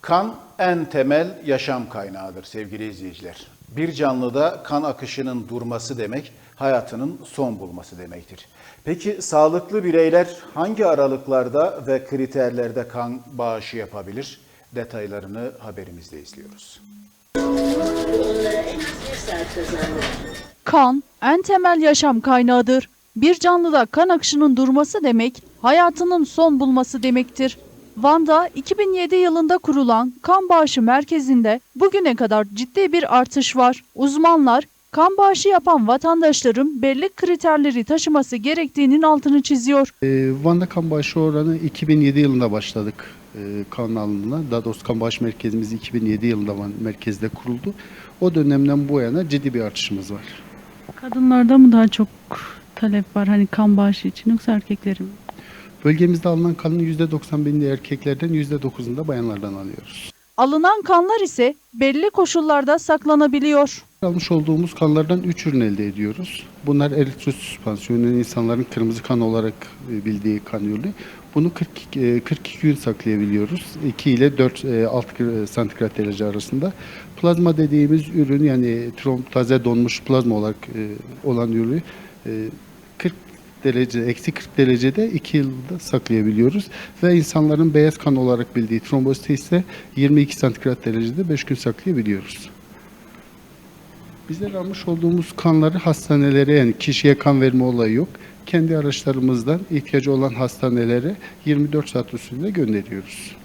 Kan en temel yaşam kaynağıdır sevgili izleyiciler. Bir canlıda kan akışının durması demek, hayatının son bulması demektir. Peki sağlıklı bireyler hangi aralıklarda ve kriterlerde kan bağışı yapabilir? Detaylarını haberimizde izliyoruz. Kan en temel yaşam kaynağıdır. Bir canlıda kan akışının durması demek, hayatının son bulması demektir. Van'da 2007 yılında kurulan kan bağışı merkezinde bugüne kadar ciddi bir artış var. Uzmanlar kan bağışı yapan vatandaşların belli kriterleri taşıması gerektiğinin altını çiziyor. Ee, Van'da kan bağışı oranı 2007 yılında başladık e, kan alımına. Daha doğrusu kan bağış merkezimiz 2007 yılında Van merkezde kuruldu. O dönemden bu yana ciddi bir artışımız var. Kadınlarda mı daha çok talep var hani kan bağışı için yoksa erkeklerin mi? Bölgemizde alınan kanın %91'ini erkeklerden %9'unu da bayanlardan alıyoruz. Alınan kanlar ise belli koşullarda saklanabiliyor. Almış olduğumuz kanlardan 3 ürün elde ediyoruz. Bunlar eritrosit süspansiyonu, insanların kırmızı kan olarak e, bildiği kan ürünü. Bunu 40, e, 42 gün saklayabiliyoruz. 2 ile 4 e, 6 santigrat derece arasında. Plazma dediğimiz ürün yani trombotaze donmuş plazma olarak e, olan ürünü e, 40 derece, eksi 40 derecede 2 yılda saklayabiliyoruz. Ve insanların beyaz kan olarak bildiği trombosite ise 22 santigrat derecede 5 gün saklayabiliyoruz. Bizler almış olduğumuz kanları hastanelere yani kişiye kan verme olayı yok. Kendi araçlarımızdan ihtiyacı olan hastanelere 24 saat usulünde gönderiyoruz.